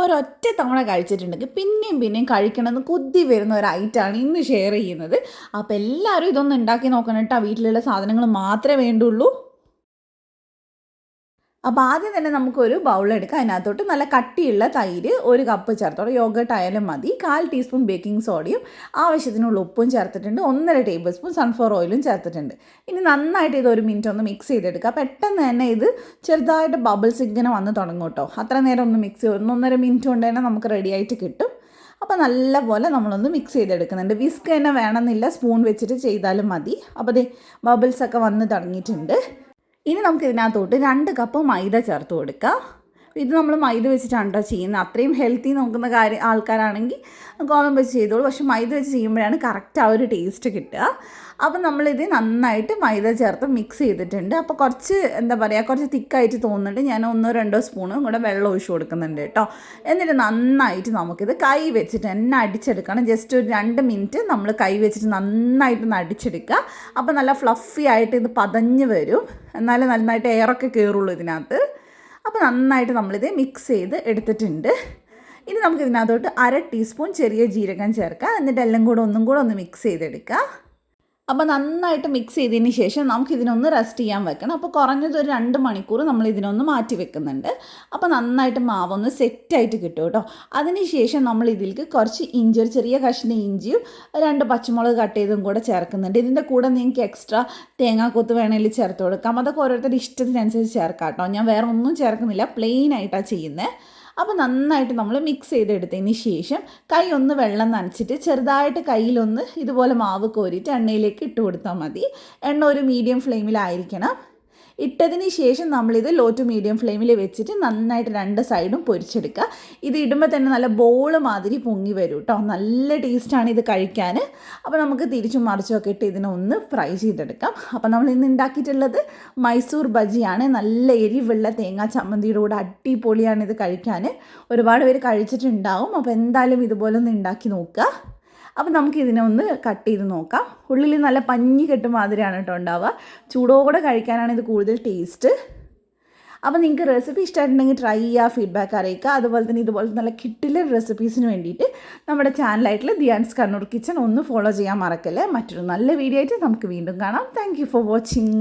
ഒരൊറ്റ തവണ കഴിച്ചിട്ടുണ്ടെങ്കിൽ പിന്നെയും പിന്നെയും കഴിക്കണമെന്ന് കുത്തി വരുന്ന ഒരു ഐറ്റമാണ് ഇന്ന് ഷെയർ ചെയ്യുന്നത്. അപ്പോൾ എല്ലാവരും ഇതൊന്ന് ഉണ്ടാക്കി നോക്കണം കേട്ടോ. വീട്ടിലുള്ള സാധനങ്ങൾ മാത്രമേ വേണ്ടുള്ളൂ. അപ്പോൾ ആദ്യം തന്നെ നമുക്കൊരു ബൗൾ എടുക്കാം. അതിനകത്തോട്ട് നല്ല കട്ടിയുള്ള തൈര് ഒരു കപ്പ് ചേർത്തോളൂ. യോഗട്ട് ആയാലും മതി. കാൽ ടീസ്പൂൺ ബേക്കിംഗ് സോഡയും ആവശ്യത്തിനുള്ള ഉപ്പും ചേർത്തിട്ടുണ്ട്. ഒന്നര ടേബിൾ സ്പൂൺ സൺഫ്ലവർ ഓയിലും ചേർത്തിട്ടുണ്ട്. ഇനി നന്നായിട്ട് ഇത് ഒരു മിനിറ്റ് ഒന്ന് മിക്സ് ചെയ്തെടുക്കുക പെട്ടെന്ന് തന്നെ ഇത് ചെറുതായിട്ട് ബബിൾസ് ഇങ്ങനെ വന്ന് തുടങ്ങും കേട്ടോ. അത്ര നേരം ഒന്ന് മിക്സ് ചെയ്യും ഒന്നൊന്നര മിനിറ്റ് കൊണ്ട് തന്നെ നമുക്ക് റെഡി ആയിട്ട് കിട്ടും. അപ്പോൾ നല്ലപോലെ നമ്മളൊന്ന് മിക്സ് ചെയ്തെടുക്കുന്നുണ്ട്. വിസ്ക് തന്നെ വേണമെന്നില്ല. സ്പൂൺ വെച്ചിട്ട് ചെയ്താലും മതി. അപ്പോൾ ദേ ബബിൾസ് ഒക്കെ വന്ന് തുടങ്ങിയിട്ടുണ്ട്. ഇനി നമുക്ക് ഇതിനകത്തോട്ട് രണ്ട് കപ്പ് മൈദ ചേർത്ത് കൊടുക്കാം. ഇത് നമ്മൾ മൈദ വെച്ചിട്ടാണ് കേട്ടോ ചെയ്യുന്നത്. അത്രയും ഹെൽത്തി നോക്കുന്ന കാര്യം ആൾക്കാരാണെങ്കിൽ ഗോതമ്പ് വെച്ച് ചെയ്തോളൂ. പക്ഷെ മൈദ വെച്ച് ചെയ്യുമ്പോഴാണ് കറക്റ്റ് ആ ഒരു ടേസ്റ്റ് കിട്ടുക. അപ്പോൾ നമ്മളിത് നന്നായിട്ട് മൈദ ചേർത്ത് മിക്സ് ചെയ്തിട്ടുണ്ട്. അപ്പോൾ കുറച്ച് എന്താ പറയുക കുറച്ച് തിക്കായിട്ട് തോന്നുന്നുണ്ട്. ഞാൻ ഒന്നോ രണ്ടോ സ്പൂണും കൂടെ വെള്ളം ഒഴിച്ച് കൊടുക്കുന്നുണ്ട് കേട്ടോ. എന്നിട്ട് നന്നായിട്ട് നമുക്കിത് കൈ വെച്ചിട്ട് തന്നെ അടിച്ചെടുക്കണം. ജസ്റ്റ് ഒരു രണ്ട് മിനിറ്റ് നമ്മൾ കൈ വെച്ചിട്ട് നന്നായിട്ട് ഒന്ന് അടിച്ചെടുക്കുക. അപ്പോൾ നല്ല ഫ്ലഫി ആയിട്ട് ഇത് പതഞ്ഞ് വരും. എന്നാലേ നന്നായിട്ട് എയറൊക്കെ കയറുള്ളൂ ഇതിനകത്ത്. അപ്പോൾ നന്നായിട്ട് നമ്മളിത് മിക്സ് ചെയ്ത് എടുത്തിട്ടുണ്ട്. ഇനി നമുക്ക് ഇതിനകത്തോട്ട് അര ടീസ്പൂൺ ചെറിയ ജീരകം ചേർക്കാം. എന്നിട്ട് എല്ലാം കൂടെ ഒന്നും കൂടെ ഒന്ന് മിക്സ് ചെയ്തെടുക്കുക അപ്പോൾ നന്നായിട്ട് മിക്സ് ചെയ്തതിന് ശേഷം നമുക്ക് ഇതിനൊന്ന് റെസ്റ്റ് ചെയ്യാൻ വെക്കണം. അപ്പോൾ കുറഞ്ഞത് ഒരു രണ്ട് മണിക്കൂർ നമ്മൾ ഇതിനൊന്ന് മാറ്റി വെക്കുന്നുണ്ട്. അപ്പോൾ നന്നായിട്ട് മാവൊന്ന് സെറ്റായിട്ട് കിട്ടും കേട്ടോ. അതിന് ശേഷം നമ്മൾ ഇതിലേക്ക് കുറച്ച് ഇഞ്ചി ഒരു ചെറിയ കഷ്ണ ഇഞ്ചിയും രണ്ട് പച്ചമുളക് കട്ട് ചെയ്തും കൂടെ ചേർക്കുന്നുണ്ട്. ഇതിന്റെ കൂടെ നിങ്ങൾക്ക് എക്സ്ട്രാ തേങ്ങാക്കൊത്ത് വേണമെങ്കിൽ ചേർത്ത് കൊടുക്കാം. അതൊക്കെ ഓരോരുത്തരുടെ ഇഷ്ടത്തിനനുസരിച്ച് ചേർക്കാം കേട്ടോ. ഞാൻ വേറെ ഒന്നും ചേർക്കുന്നില്ല. പ്ലെയിൻ ആയിട്ടാണ് ചെയ്യുന്നത് അപ്പോൾ നന്നായിട്ട് നമ്മൾ മിക്സ് ചെയ്തെടുത്തതിന് ശേഷം കൈ ഒന്ന് വെള്ളം നനച്ചിട്ട് ചെറുതായിട്ട് കയ്യിലൊന്ന് ഇതുപോലെ മാവ് കോരിയിട്ട് എണ്ണയിലേക്ക് ഇട്ട് കൊടുത്താൽ മതി. എണ്ണ ഒരു മീഡിയം ഫ്ലെയിമിലായിരിക്കണം ഇട്ടതിന് ശേഷം നമ്മളിത് ലോ ടു മീഡിയം ഫ്ലെയിമിൽ വെച്ചിട്ട് നന്നായിട്ട് രണ്ട് സൈഡും പൊരിച്ചെടുക്കുക. ഇത് ഇടുമ്പോൾ തന്നെ നല്ല ബോൾ മാതിരി പൊങ്ങി വരും കേട്ടോ നല്ല ടേസ്റ്റാണ് ഇത് കഴിക്കാൻ അപ്പോൾ നമുക്ക് തിരിച്ചും മറിച്ചുമൊക്കെ ഇട്ട് ഇതിനെ ഒന്ന് ഫ്രൈ ചെയ്തെടുക്കാം. അപ്പോൾ നമ്മൾ ഇന്ന് ഉണ്ടാക്കിയിട്ടുള്ളത് മൈസൂർ ബജിയാണ്. നല്ല എരിവുള്ള തേങ്ങാ ചമ്മന്തിയുടെ കൂടെ അടിപൊളിയാണ് ഇത് കഴിക്കാൻ ഒരുപാട് പേര് കഴിച്ചിട്ടുണ്ടാവും. അപ്പോൾ എന്തായാലും ഇതുപോലെ ഒന്ന് ഉണ്ടാക്കി നോക്കുക. അപ്പോൾ നമുക്ക് ഇതിനെ ഒന്ന് കട്ട് ചെയ്ത് നോക്കാം. ഉള്ളിൽ നല്ല പഞ്ഞി കെട്ട് മാതിരിയാണ് കേട്ടോ ഉണ്ടാവുക. ചൂടോടെ കഴിക്കാനാണ് ഇത് കൂടുതൽ ടേസ്റ്റ് അപ്പോൾ നിങ്ങൾക്ക് റെസിപ്പി ഇഷ്ടമായിട്ടുണ്ടെങ്കിൽ ട്രൈ ചെയ്യുക ഫീഡ്ബാക്ക് അറിയിക്കുക. അതുപോലെ തന്നെ ഇതുപോലെ നല്ല കിട്ടിലെ റെസിപ്പീസിന് വേണ്ടിയിട്ട് നമ്മുടെ ചാനലായിട്ടുള്ള ദിയാൻസ് കണ്ണൂർ കിച്ചൺ ഒന്ന് ഫോളോ ചെയ്യാൻ മറക്കല്ലേ. മറ്റൊരു നല്ല വീഡിയോ ആയിട്ട് നമുക്ക് വീണ്ടും കാണാം. Thank for watching